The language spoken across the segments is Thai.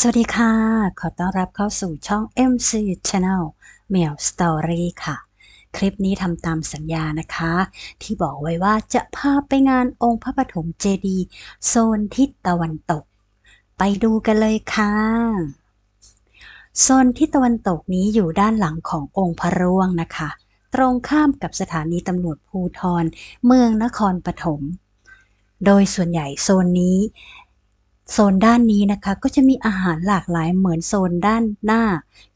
สวัสดีค่ะ ขอต้อนรับเข้าสู่ช่อง MC Channel เหมียว Story ค่ะ คลิปนี้ทำตามสัญญานะคะ ที่บอกไว้ว่าจะพาไปงานองค์พระปฐมเจดีย์โซนทิศตะวันตก ไปดูกันเลยค่ะ โซนทิศตะวันตกนี้อยู่ด้านหลังขององค์พระร่วงนะคะ ตรงข้ามกับสถานีตำรวจภูทรเมืองนครปฐมโดยส่วนใหญ่โซนนี้ โซนด้านนี้นะคะก็จะมีอาหารหลากหลายเหมือนโซนด้านหน้า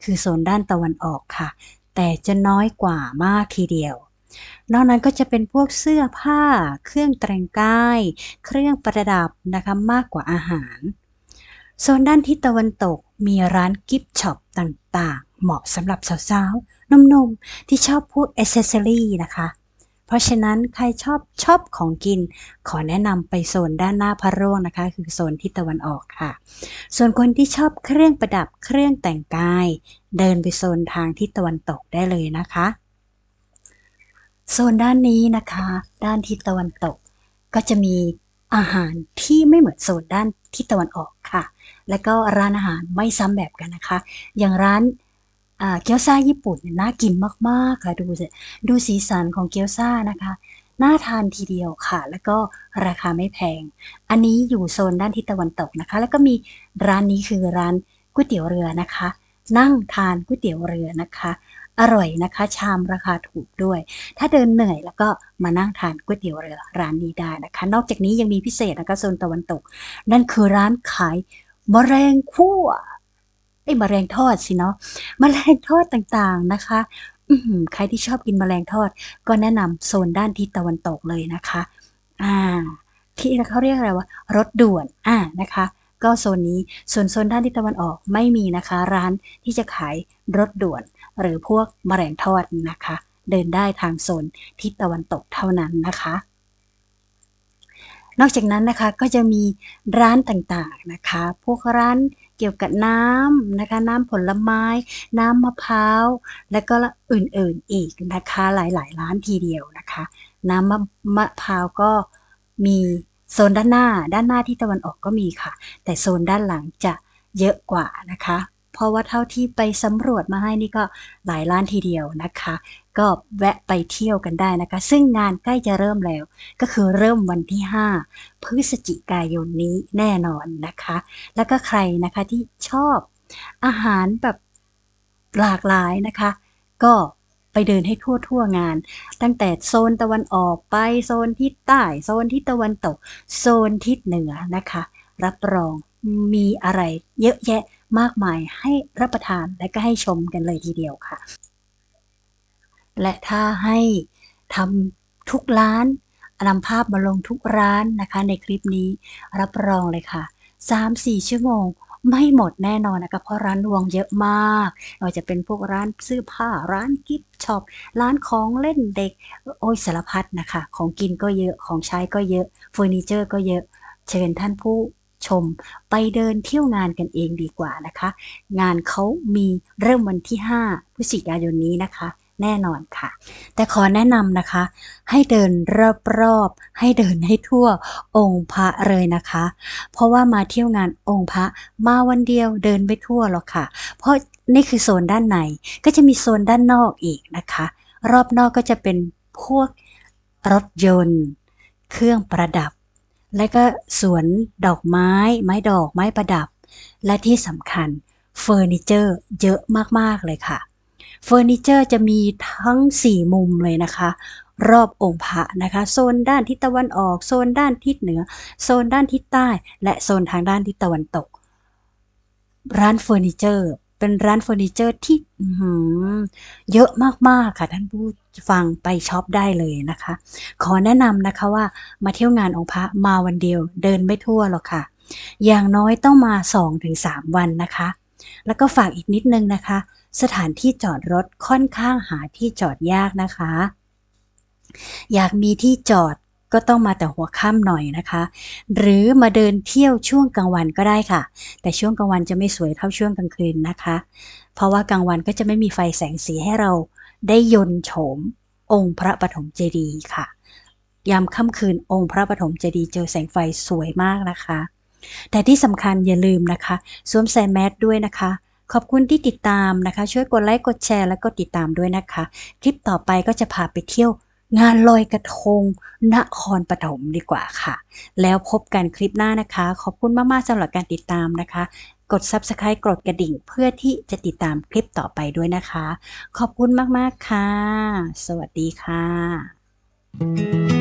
คือโซนด้านตะวันออกค่ะ แต่จะน้อยกว่ามากทีเดียวนอกนั้นก็จะเป็นพวกเสื้อผ้า เครื่องแต่งกาย เครื่องประดับนะคะมากกว่าอาหาร โซนด้านทิศตะวันตกมีร้านกิฟต์ช็อปต่างๆ เหมาะสำหรับสาวๆหนุ่มๆ ที่ชอบพวกอ c เซสซอรี่นะคะ เพราะฉะนั้นใครชอบชอบของกิน ขอแนะนำไปโซนด้านหน้าพระร่วงนะคะ คือโซนทิศตะวันออกค่ะ ส่วนคนที่ชอบเครื่องประดับเครื่องแต่งกาย เดินไปโซนทางทิศตะวันตกได้เลยนะคะโซนด้านนี้นะคะ ด้านทิศตะวันตก ก็จะมีอาหารที่ไม่เหมือนโซนด้านทิศตะวันออกค่ะ แล้วก็ร้านอาหารไม่ซ้ำแบบกันนะคะ อย่างร้าน เกี๊ยวซ่าญี่ปุ่นน่ากินมากๆค่ะดูสิดูสีสันของเกี๊ยวซ่านะคะน่าทานทีเดียวค่ะ แล้วก็ราคาไม่แพง อันนี้อยู่โซนด้านทิศตะวันตกนะคะ แล้วก็มีร้านนี้คือร้านก๋วยเตี๋ยวเรือนะคะ นั่งทานก๋วยเตี๋ยวเรือนะคะ อร่อยนะคะ ชามราคาถูกด้วย ถ้าเดินเหนื่อยแล้วก็มานั่งทานก๋วยเตี๋ยวเรือร้านนี้ได้นะคะ นอกจากนี้ยังมีพิเศษนะคะโซนตะวันตก นั่นคือร้านขายมะแรงคั่ว ไอ้มะแรงทอดสิเนาะมะแรงทอดต่างๆนะคะใครที่ชอบกินมแมลงทอด ก็แนะนำโซนด้านทิศตะวันตกเลยนะคะ อ่า ที่เขาเรียกอะไรวะรถด่วน อ่านะคะ ก็โซนนี้ส่วนโซนด้านทิศตะวันออกไม่มีนะคะ ร้านที่จะขายรถด่วน หรือพวกมแมลงทอดนะคะ เดินได้ทางโซนทิศตะวันตกเท่านั้นนะคะ นอกจากนั้นนะคะก็จะมีร้านต่างๆนะคะ พวกร้านเกี่ยวกับน้ำนะคะ น้ำผลไม้ น้ำมะพร้าว และก็อื่นๆอีกนะคะ หลายๆ ร้านทีเดียวนะคะ น้ำมะมะพร้าวก็มีโซนด้านหน้า ด้านหน้าที่ตะวันออกก็มีค่ะ แต่โซนด้านหลังจะเยอะกว่านะคะ เพราะว่าเท่าที่ไปสำรวจมาให้นี่ก็หลายร้านทีเดียวนะคะ ก็แวะไปเที่ยวกันได้นะคะ ซึ่งงานใกล้จะเริ่มแล้ว ก็คือเริ่มวันที่ 5 พฤศจิกายนนี้แน่นอนนะคะ แล้วก็ใครนะคะที่ชอบอาหารแบบหลากหลายนะคะ ก็ไปเดินให้ทั่วทั่วงาน ตั้งแต่โซนตะวันออกไปโซนทิศใต้ โซนทิศตะวันตก โซนทิศเหนือนะคะ รับรองมีอะไรเยอะแยะมากมายให้รับประทานและก็ให้ชมกันเลยทีเดียวค่ะ และถ้าให้ทำทุกร้านนำภาพมาลงทุกร้านนะคะ ในคลิปนี้รับรองเลยค่ะ 3-4 ชั่วโมงไม่หมดแน่นอนนะคะเพราะร้านรวงเยอะมากไม่ว่าจะเป็นพวกร้านเสื้อผ้าร้านกิฟต์ช็อปร้านของเล่นเด็กโอ้ยสารพัดนะคะ ของกินก็เยอะของใช้ก็เยอะเฟอร์นิเจอร์ก็เยอะเชิญท่านผู้ชมไปเดินเที่ยวงานกันเองดีกว่านะคะ งานเขามีเริ่มวันที่ 5พฤศจิกายนนี้นะคะ แน่นอนค่ะ แต่ขอแนะนำนะคะ ให้เดินรอบๆให้เดินให้ทั่วองค์พระเลยนะคะ เพราะว่ามาเที่ยวงานองค์พระมาวันเดียวเดินไม่ทั่วหรอกค่ะ เพราะนี่คือโซนด้านในก็จะมีโซนด้านนอกอีกนะคะ รอบนอกก็จะเป็นพวกรถยนต์ เครื่องประดับ และก็สวนดอกไม้ ไม้ดอกไม้ประดับ และที่สำคัญเฟอร์นิเจอร์เยอะมาก ๆ เลยค่ะ เฟอร์นิเจอร์จะมีทั้ง 4 มุมเลยนะคะ รอบองค์พระนะคะ โซนด้านทิศตะวันออก โซนด้านทิศเหนือ โซนด้านทิศใต้ และโซนทางด้านทิศตะวันตก ร้านเฟอร์นิเจอร์ เป็นร้านเฟอร์นิเจอร์ที่เยอะมากๆค่ะท่านผู้ฟังไปช็อปได้เลยนะคะ ขอแนะนำนะคะว่ามาเที่ยวงานองค์พระมาวันเดียว เดินไม่ทั่วหรอกค่ะ อย่างน้อยต้องมา 2-3 วันนะคะ แล้วก็ฝากอีกนิดนึงนะคะ สถานที่จอดรถค่อนข้างหาที่จอดยากนะคะ อยากมีที่จอดก็ต้องมาแต่หัวค่ำหน่อยนะคะ หรือมาเดินเที่ยวช่วงกลางวันก็ได้ค่ะ แต่ช่วงกลางวันจะไม่สวยเท่าช่วงกลางคืนนะคะ เพราะว่ากลางวันก็จะไม่มีไฟแสงสีให้เราได้ยนโฉมองค์พระปฐมเจดีย์ค่ะ ยามค่ำคืนองค์พระปฐมเจดีย์เจอแสงไฟสวยมากนะคะ แต่ที่สำคัญอย่าลืมนะคะ สวมใส่แมสด้วยนะคะ ขอบคุณที่ติดตามนะคะ ช่วยกดไลค์กดแชร์และก็ติดตามด้วยนะคะ คลิปต่อไปก็จะพาไปเที่ยวงานลอยกระทงนครปฐมดีกว่าค่ะ แล้วพบกันคลิปหน้านะคะ ขอบคุณมากๆสำหรับการติดตามนะคะ กด Subscribe กดกระดิ่งเพื่อที่จะติดตามคลิปต่อไปด้วยนะคะ ขอบคุณมากๆค่ะ สวัสดีค่ะ